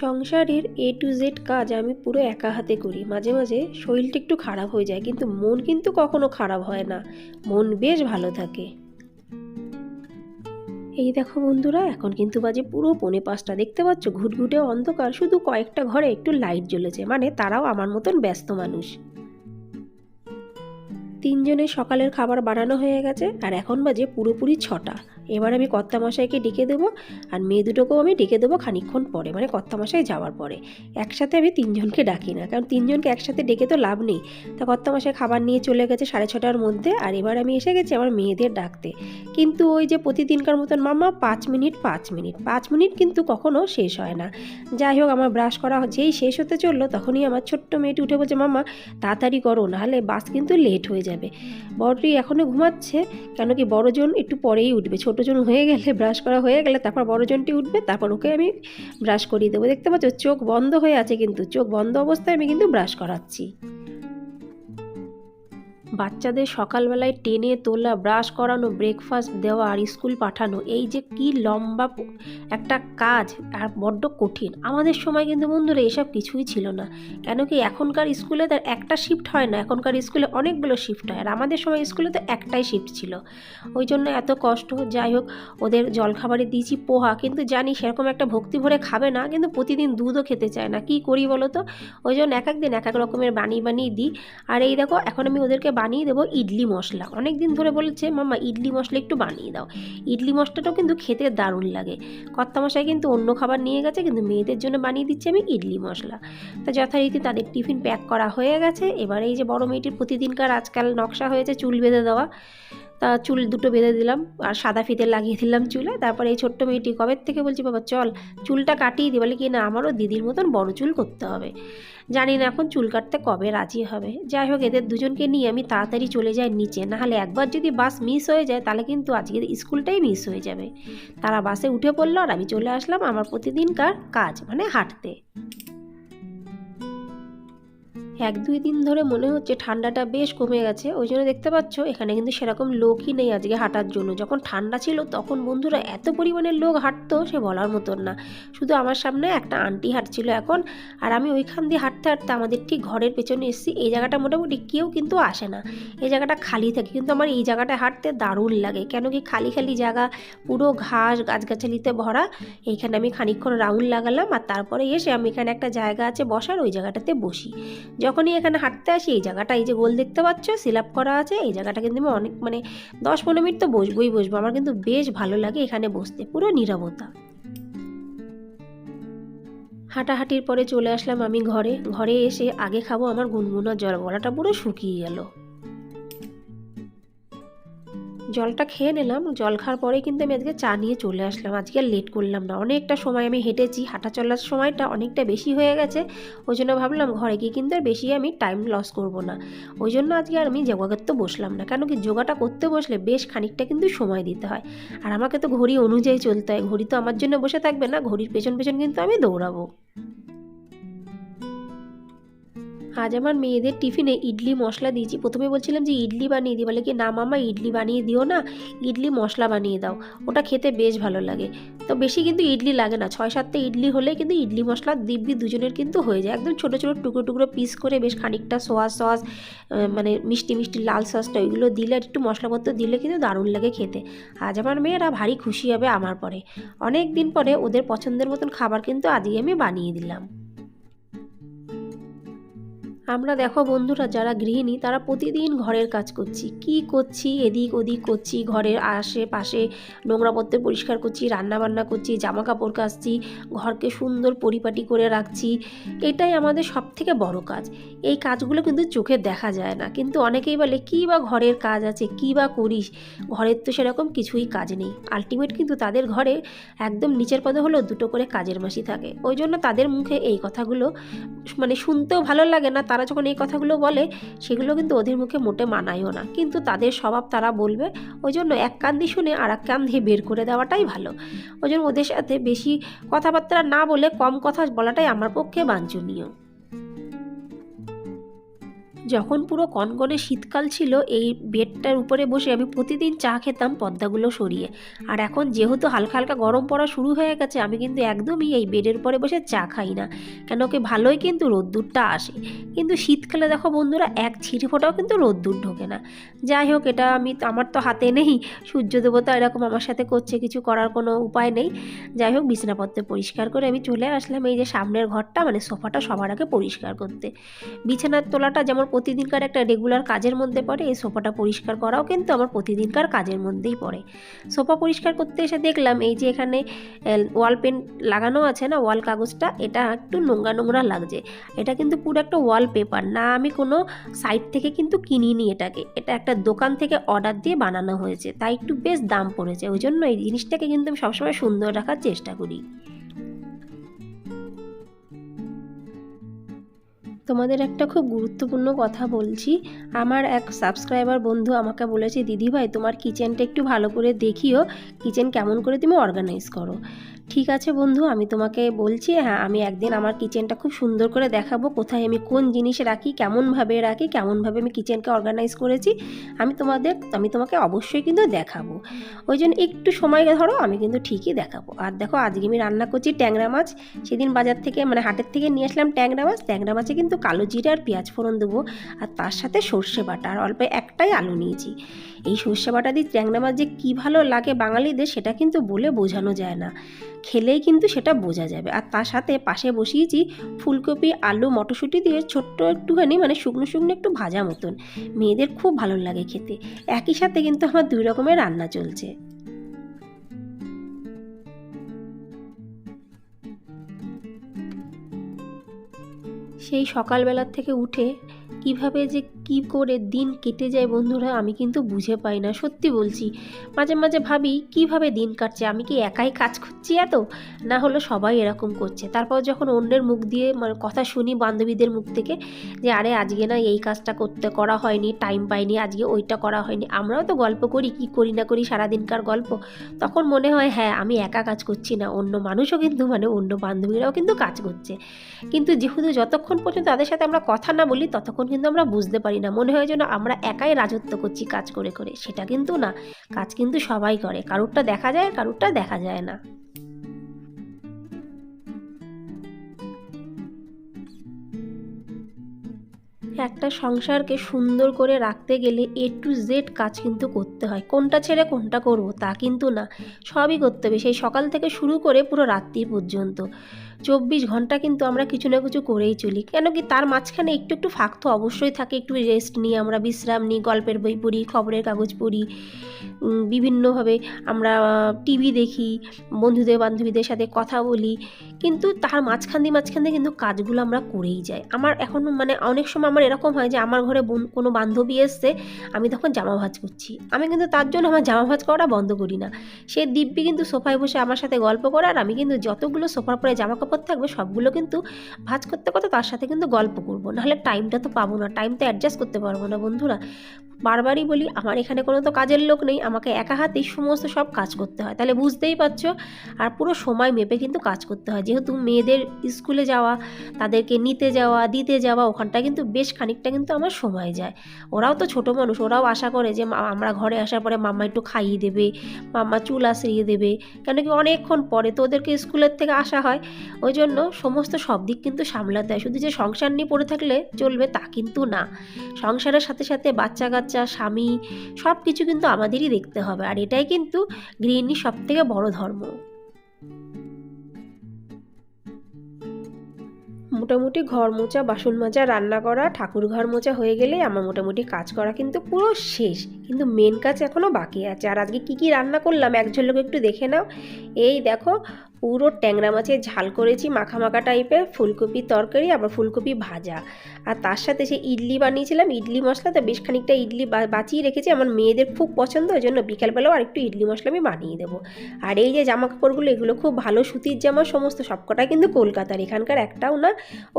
সংসারের এ to Z কাজ আমি পুরো একা হাতে করি। মাঝে মাঝে শরীরটা একটু খারাপ হয়ে যায়, কিন্তু মন কিন্তু কখনো খারাপ হয় না। মন বেশ ভালো থাকে। এই দেখো বন্ধুরা, এখন কিন্তু বাজে পুরো পৌনে পাঁচটা। দেখতে পাচ্ছ, ঘুটঘুটে অন্ধকার, শুধু কয়েকটা ঘরে একটু লাইট জ্বলেছে। মানে তারাও আমার মতন ব্যস্ত মানুষ। তিনজনের সকালের খাবার বানানো হয়ে গেছে, আর এখন বাজে পুরোপুরি ছটা। এবার আমি কর্তামশাইকে ডেকে দেবো আর মেয়ে দুটোকেও আমি ডেকে দেবো খানিকক্ষণ পরে মানে কর্তামশাই যাওয়ার পরে। একসাথে আমি তিনজনকে ডাকি না, কারণ তিনজনকে একসাথে ডেকে তো লাভ নেই। তা কর্তামশাই খাবার নিয়ে চলে গেছে সাড়ে ছটার মধ্যে আর এবার আমি এসে গেছি আমার মেয়েদের ডাকতে। কিন্তু ওই যে প্রতিদিনকার মতন মামা পাঁচ মিনিট পাঁচ মিনিট পাঁচ মিনিট কিন্তু কখনো শেষ হয় না। যাই হোক, আমার ব্রাশ করা যেই শেষ হতে চলল তখনই আমার ছোট্ট মেয়েটি উঠে বলছে মামা তাড়াতাড়ি করো, নাহলে বাস কিন্তু লেট হয়ে যাবে। বড়টি এখনও ঘুমাচ্ছে, কেন কি বড়জন একটু পরেই উঠবে ছোটোজন হয়ে গেলে ব্রাশ করা হয়ে গেলে, তারপর বড়জনটি উঠবে, তারপর ওকে আমি ব্রাশ করিয়ে দেবো। দেখতে পাচ্ছ, চোখ বন্ধ হয়ে আছে কিন্তু, চোখ বন্ধ অবস্থায় আমি কিন্তু ব্রাশ করাচ্ছি। বাচ্চাদের সকালবেলায় টেনে তোলা, ব্রাশ করানো ব্রেকফাস্ট দেওয়া আর স্কুল পাঠানো, এই যে কি লম্বা একটা কাজ, আর বড্ড কঠিন। আমাদের সময় কিন্তু বন্ধুরা এসব কিছুই ছিল না। কেন কি এখনকার স্কুলে তার একটা শিফট হয় না। এখনকার স্কুলে অনেকগুলো শিফট হয়। আর আমাদের সময় স্কুলে তো একটাই শিফট ছিল। ওই জন্য এত কষ্ট। যাই হোক, ওদের জলখাবারে দিয়েছি পোহা। কিন্তু জানি সেরকম একটা ভক্তি ভরে খাবে না, কিন্তু প্রতিদিন দুধও খেতে চায় না। কি করি বলো তো? ওই জন্য এক এক দিন এক এক রকমের বানিয়ে বানিয়ে দিই। আর এই দেখো, এখন আমি ওদেরকে বানিয়ে দেবো ইডলি মশলা। অনেক দিন ধরে বলেছে মামা ইডলি মশলা একটু বানিয়ে দাও। ইডলি মশলাটাও কিন্তু খেতে দারুণ লাগে। কর্তামশাই কিন্তু অন্য খাবার নিয়ে গেছে, কিন্তু মেয়েদের জন্য বানিয়ে দিচ্ছি আমি ইডলি মশলা। তা যথারীতি তাদের টিফিন প্যাক করা হয়ে গেছে। এবার এই যে বড় মেয়েটির প্রতিদিনকার আজকাল নকশা হয়েছে চুল বেঁধে দেওয়া। তা চুল দুটো বেঁধে দিলাম, আর সাদা ফিতে লাগিয়ে দিলাম চুলে। তারপরে এই ছোট্ট মেয়েটি কবে থেকে বলছি, বাবা, চল, চুলটা কাটিয়ে দিই বলে কি, না, আমারও দিদির মতন বড় চুল করতে হবে। জানি না এখন চুল কাটতে কবে রাজি হবে। যাই হোক, এদের দুজনকে নিয়ে আমি তাড়াতাড়ি চলে যাই নিচে। নাহলে একবার যদি বাস মিস হয়ে যায়, তাহলে কিন্তু আজকে স্কুলটাই মিস হয়ে যাবে। তারা বাসে উঠে পড়ল, আর আমি চলে আসলাম আমার প্রতিদিনকার কাজ মানে হাঁটতে। এক দুই দিন ধরে মনে হচ্ছে ঠান্ডাটা বেশ কমে গেছে, ওই জন্য দেখতে পাচ্ছ এখানে কিন্তু সেরকম লোকই নেই আজকে হাঁটার জন্য। যখন ঠান্ডা ছিল তখন বন্ধুরা এত পরিমাণে লোক হাঁটতো সে বলার মতন না। শুধু আমার সামনে একটা আন্টি হাঁটছিল এখন, আর আমি ওইখান দিয়ে হাঁটতে হাঁটতে আমাদের ঠিক ঘরের পেছনে এসেছি, এই জায়গাটা মোটামুটি কেউ কিন্তু আসে না। এই জায়গাটা খালি থাকে, কিন্তু আমার এই জায়গাটা হাঁটতে দারুণ লাগে, কেন কি খালি খালি জায়গা, পুরো ঘাস গাছগাছালিতে ভরা, এইখানে আমি খানিকক্ষণ রাউন্ড লাগালাম আর তারপরে এসে আমি এখানে একটা জায়গা আছে বসার, ওই জায়গাটাতে বসি। যখনই এখানে হাঁটতে আসি, এই জায়গাটা এই যে গোল দেখতে পাচ্ছ সিলাপ করা আছে, এই জায়গাটা কিন্তু আমি অনেক মানে দশ পনেরো মিনিট তো বসবোই বসবো। আমার কিন্তু বেশ ভালো লাগে এখানে বসতে, পুরো নীরবতা। হাঁটাহাঁটির পরে চলে আসলাম আমি ঘরে। ঘরে এসে আগে খাব আমার গুনগুনার জল গলাটা পুরো শুকিয়ে গেল। জলটা খেয়ে নিলাম। জল খাওয়ার পরে কিন্তু আমি আজকে চা নিয়ে চলে আসলাম। আজকে আর লেট করলাম না। অনেকটা সময় আমি হেঁটেছি। হাঁটা চলার সময়টা অনেকটা বেশি হয়ে গেছে। ওই জন্য ভাবলাম ঘরে গিয়ে কিন্তু আর বেশি আমি টাইম লস করব না। ওই জন্য আজকে আর আমি যোগা করতে বসলাম না। কেন কি যোগাটা করতে বসলে বেশ খানিকটা কিন্তু সময় দিতে হয়। আর আমাকে তো ঘড়ি অনুযায়ী চলতে হয়। ঘড়ি তো আমার জন্য বসে থাকবে না। ঘড়ির পেছন পেছন কিন্তু আমি দৌড়াবো। আজ আমার মেয়েদের টিফিনে ইডলি মশলা দিয়েছি। প্রথমে বলছিলাম যে ইডলি বানিয়ে দিই। বলে কি, না মামা, ইডলি বানিয়ে দিও না, ইডলি মশলা বানিয়ে দাও। ওটা খেতে বেশ ভালো লাগে। তো বেশি কিন্তু ইডলি লাগে না। ছয় সাতটা ইডলি হলে কিন্তু ইডলি মশলা দিব্যি দুজনের কিন্তু হয়ে যায়। একদম ছোটো ছোটো, টুকরো টুকরো পিস করে বেশ খানিকটা সোয়া সস মানে মিষ্টি মিষ্টি লাল সসটা ওইগুলো দিলে আর একটু মশলাপত্র দিলে কিন্তু দারুণ লাগে খেতে। আজ আমার মেয়েরা ভারী খুশি হবে আমার পরে। অনেক দিন পরে ওদের পছন্দের মতন খাবার কিন্তু আজকে আমি বানিয়ে দিলাম। আমরা দেখো বন্ধুরা, যারা গৃহিণী, তারা প্রতিদিন ঘরের কাজ করছি। কি করছি? এদিক ওদিক করছি, ঘরের আশেপাশে নোংরাপত্র পরিষ্কার করছি রান্না বান্না করছি জামা কাপড় কাচছি, ঘরকে সুন্দর পরিপাটি করে রাখছি। এটাই আমাদের সব থেকে বড় কাজ। এই কাজগুলো কিন্তু চোখে দেখা যায় না। কিন্তু অনেকেই বলে, কী বা ঘরের কাজ আছে? কী বা করিস? ঘরের তো সেরকম কিছুই কাজ নেই। আলটিমেট কিন্তু তাদের ঘরে একদম নিচের পদে হলেও দুটো করে কাজের মাসি থাকে। ওই জন্য তাদের মুখে এই কথাগুলো মানে শুনতেও ভালো লাগে না তারা যখন এই কথাগুলো বলে, সেগুলো কিন্তু ওদের মুখে মোটে মানায়ও না। কিন্তু তাদের স্বভাব তারা বলবে ওই জন্য এক কান্দি শুনে আর এক কান্দি বের করে দেওয়াটাই ভালো। ওই জন্য ওদের সাথে বেশি কথাবার্তা না বলে কম কথা বলাটাই আমার পক্ষে বাঞ্ছনীয়। যখন পুরো কনকনে শীতকাল ছিল, এই বেডটার উপরে বসে আমি প্রতিদিন চা খেতাম পদ্মাগুলো সরিয়ে। আর এখন যেহেতু হালকা হালকা গরম পড়া শুরু হয়ে গেছে, আমি কিন্তু একদমই এই বেডের উপরে বসে চা খাই না। কেন কি ভালোই কিন্তু রোদ্দুরটা আসে। কিন্তু শীতকালে দেখো বন্ধুরা, এক ছিঁড়ে ফোটাও কিন্তু রোদ্দুর ঢোকে না। যাই হোক, এটা আমি, আমার তো হাতে নেই। সূর্য দেবতা এরকম আমার সাথে করছে, কিছু করার কোনো উপায় নেই। যাই হোক, বিছানাপত্র পরিষ্কার করে আমি চলে আসলাম এই যে সামনের ঘরটা মানে সোফাটা সবার আগে পরিষ্কার করতে। বিছানার তোলাটা যেমন প্রতিদিনকার একটা রেগুলার কাজের মধ্যে পড়ে, এই সোফাটা পরিষ্কার করাও কিন্তু আমার প্রতিদিনকার কাজের মধ্যেই পড়ে। সোফা পরিষ্কার করতে এসে দেখলাম এই যে এখানে ওয়াল পেন্ট লাগানো আছে না ওয়াল কাগজটা, এটা একটু নোংরা নোংরা লাগছে। এটা কিন্তু পুরো একটা ওয়াল পেপার না আমি কোনো সাইট থেকে কিন্তু কিনিনি এটাকে। এটা একটা দোকান থেকে অর্ডার দিয়ে বানানো হয়েছে, তাই একটু বেশ দাম পড়েছে। ওই জন্য এই জিনিসটাকে কিন্তু আমি সবসময় সুন্দর রাখার চেষ্টা করি। তোমাদের একটা খুব গুরুত্বপূর্ণ কথা বলছি। আমার এক সাবস্ক্রাইবার বন্ধু আমাকে বলেছে দিদিভাই তোমার কিচেনটা একটু ভালো করে দেখিও। কিচেন কেমন করে তুমি অর্গানাইজ করো? ঠিক আছে বন্ধু, আমি তোমাকে বলছি হ্যাঁ আমি একদিন আমার কিচেনটা খুব সুন্দর করে দেখাবো, কোথায় আমি কোন জিনিস রাখি, কেমনভাবে রাখি, কেমনভাবে আমি কিচেনকে অর্গানাইজ করেছি, আমি তোমাদের, আমি তোমাকে অবশ্যই কিন্তু দেখাবো। ওই জন্য একটু সময় ধরো, আমি কিন্তু ঠিকই দেখাবো। আর দেখো, আজকে আমি রান্না করছি ট্যাংরা মাছ, সেদিন বাজার থেকে মানে হাটের থেকে নিয়ে আসলাম ট্যাংরা মাছ, ট্যাংরা মাছে কিন্তু কালো জিরে আর পেঁয়াজ ফোড়ন দেবো, আর তার সাথে সর্ষে বাটা, আর অল্প একটাই আলু নিয়েছি। এই সর্ষে বাটা দিয়ে ট্যাংরা মাছ যে কী ভালো লাগে বাঙালিদের, সেটা কিন্তু বলে বোঝানো যায় না। খেলেই কিন্তু সেটা বোঝা যাবে। আর তার সাথে পাশে বসিয়েছি ফুলকপি, আলু, মটরশুঁটি দিয়ে ছোট্ট একটুখানি মানে শুকনো শুকনো একটু ভাজা মতন। মেয়েদের খুব ভালো লাগে খেতে। একই সাথে কিন্তু আমার দুই রকমের রান্না চলছে। সেই সকালবেলার থেকে উঠে কীভাবে যে কি করে দিন কেটে যায় বন্ধুরা আমি কিন্তু বুঝে পাই না, সত্যি বলছি। মাঝে মাঝে ভাবি, কীভাবে দিন কাটছে? আমি কি একাই কাজ করছি এত? না হলো সবাই এরকম করছে। তারপর যখন অন্যের মুখ দিয়ে মানে কথা শুনি বান্ধবীদের মুখ থেকে যে, আরে আজকে না এই কাজটা করতে করা হয়নি টাইম পাইনি, আজকে ওইটা করা হয়নি। আমরাও তো গল্প করি, কি করি না করি, সারাদিনকার গল্প। তখন মনে হয় হ্যাঁ আমি একা কাজ করছি না। অন্য মানুষও কিন্তু মানে অন্য বান্ধবীরাও কিন্তু কাজ করছে। কিন্তু যেহেতু যতক্ষণ পর্যন্ত তাদের সাথে আমরা কথা না বলি, ততক্ষণ কিন্তু আমরা বুঝতে পারি না। মনে হয় যেন আমরা একাই রাজত্ব করছি কাজ করে করে। সেটা কিন্তু না। কাজ কিন্তু সবাই করে। কারুরটা দেখা যায়, কারুরটা দেখা যায় না। একটা সংসারকে সুন্দর করে রাখতে গেলে এ টু জেড কাজ কিন্তু করতে হয়। কোনটা ছেড়ে কোনটা করব তা কিন্তু না। সবই করতে হবে। সেই সকাল থেকে শুরু করে পুরো রাত্রি পর্যন্ত। চব্বিশ ঘণ্টা কিন্তু আমরা কিছু না কিছু করেই চলি। কেন কি তার মাঝখানে একটু একটু ফাঁক তো অবশ্যই থাকে। একটু রেস্ট নিই আমরা বিশ্রাম নিই, গল্পের বই পড়ি, খবরের কাগজ পড়ি বিভিন্নভাবে আমরা টিভি দেখি, বন্ধুদের বান্ধবীদের সাথে কথা বলি। কিন্তু তার মাঝখান দিয়ে মাঝখান দিয়ে কিন্তু কাজগুলো আমরা করেই যাই। আমার এখন মানে অনেক সময় আমার এরকম হয় যে আমার ঘরে কোনো বান্ধবী এসছে, আমি তখন জামা ভাজ করছি। আমি কিন্তু তার জন্য আমার জামা ভাজ করাটা বন্ধ করি না। সে দিব্যি কিন্তু সোফায় বসে আমার সাথে গল্প করে আর আমি কিন্তু যতগুলো সোফার পরে জামা কাপড় থাকবে, সবগুলো কিন্তু ভাজ করতে করতে তার সাথে কিন্তু গল্প করব। নাহলে টাইমটা তো পাবো না টাইম তো অ্যাডজাস্ট করতে পারব না বন্ধুরা। বারবারই বলি, আমার এখানে কোনো তো কাজের লোক নেই, আমাকে একা হাতেই সমস্ত সব কাজ করতে হয়। তাহলে বুঝতেই পারছ, আর পুরো সময় মেপে কিন্তু কাজ করতে হয়। যেহেতু মেয়েদের স্কুলে যাওয়া, তাদেরকে নিতে যাওয়া, দিতে যাওয়া, ওখানটা কিন্তু বেশ খানিকটা কিন্তু আমার সময় যায়। ওরাও তো ছোটো মানুষ, ওরাও আশা করে যে আমরা ঘরে আসার পরে মাম্মা একটু খাইয়ে দেবে, মাম্মা চুল আশ্রিয়ে দেবে। কেন কি অনেকক্ষণ পরে তো ওদেরকে স্কুলের থেকে আসা হয়। ওই জন্য সমস্ত সব দিক কিন্তু সামলাতে হয়। শুধু যে সংসার নিয়ে পড়ে থাকলে চলবে তা কিন্তু না। সংসারের সাথে সাথে বাচ্চা কাচ্চা স্বামী সব কিছু কিন্তু আমাদেরই দেখতে হবে। আর এটাই কিন্তু গৃহিণীর সব থেকে বড় ধর্ম। মোটামুটি ঘর মোচা বাসন মাজা, রান্না করা, ঠাকুর ঘর মোচা হয়ে গেলে আমার মোটামুটি কাজ করা কিন্তু পুরো শেষ। কিন্তু মেন কাজ এখনও বাকি আছে। আর আজকে কী কী রান্না করলাম এক ঝলক একটু দেখে নাও। এই দেখো পুরো ট্যাংরা মাছের ঝাল করেছি মাখা মাখা টাইপের ফুলকপি তরকারি, আবার ফুলকপি ভাজা। আর তার সাথে সে ইডলি বানিয়েছিলাম, ইডলি মশলা, তো বেশ খানিকটা ইডলি বাঁচিয়ে রেখেছি। আমার মেয়েদের খুব পছন্দ, ওই জন্য বিকালবেলাও আর একটু ইডলি মশলা আমি বানিয়ে দেবো। আর এই যে জামা কাপড়গুলো এগুলো খুব ভালো সুতির জামা, সমস্ত সবকটাই কিন্তু কলকাতার, এখানকার একটাও না।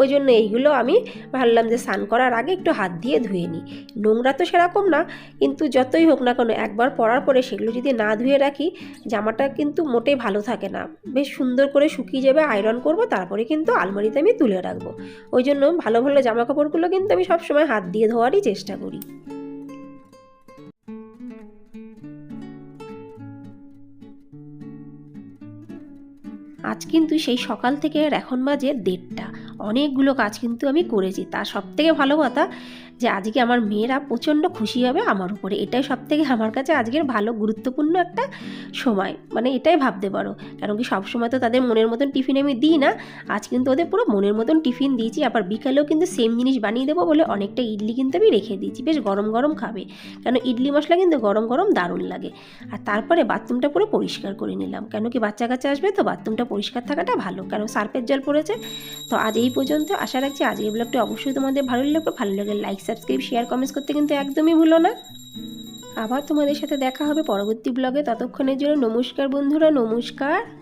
ওই জন্য এইগুলো আমি ভাবলাম যে স্নান করার আগে একটু হাত দিয়ে ধুয়ে নিই। নোংরা তো সেরকম না, কিন্তু যতই হোক না কেন, একবার পরার পরে সেগুলো যদি না ধুয়ে রাখি, জামাটা কিন্তু মোটেই ভালো থাকে না। বেশ সুন্দর করে শুকিয়ে যাবে আয়রন করব, তারপরে কিন্তু আলমারিতে আমি তুলে রাখব। ওই জন্য ভালো ভালো জামা কাপড়গুলো কিন্তু আমি সবসময় হাত দিয়ে ধোয়ারই চেষ্টা করি। আজ কিন্তু সেই সকাল থেকে এখন বাজে দেড়টা। অনেকগুলো কাজ কিন্তু আমি করেছি। তার সব থেকে ভালো কথা যে আজকে আমার মেয়েরা প্রচণ্ড খুশি হবে আমার উপরে। এটাই সব থেকে আমার কাছে আজকের ভালো, গুরুত্বপূর্ণ একটা সময়। মানে এটাই ভাবতে পারো। কারণ কি সবসময় তো তাদের মনের মতন টিফিন আমি দিই না। আজ কিন্তু ওদের পুরো মনের মতন টিফিন দিয়েছি। আবার বিকালেও কিন্তু সেম জিনিস বানিয়ে দেবো বলে অনেকটা ইডলি কিন্তু আমি রেখে দিয়েছি। বেশ গরম গরম খাবে। কেন ইডলি মশলা কিন্তু গরম গরম দারুণ লাগে। আর তারপরে বাথরুমটা পুরো পরিষ্কার করে নিলাম। কেন কি বাচ্চা কাচ্চা আসবে তো বাথরুমটা পরিষ্কার থাকাটা ভালো। কেন সার্ফের জল পড়েছে। তো আজ এই পর্যন্ত। আশা রাখছি আজকের ব্লগটি অবশ্যই তোমাদের ভালো লাগবে। ভালো লাগলে লাইক সাবস্ক্রাইব শেয়ার কমেন্টস করতে কিন্তু একদমই ভুলো না। আবার তোমাদের সাথে দেখা হবে পরবর্তী ব্লগে ততক্ষণের জন্য নমস্কার বন্ধুরা, নমস্কার।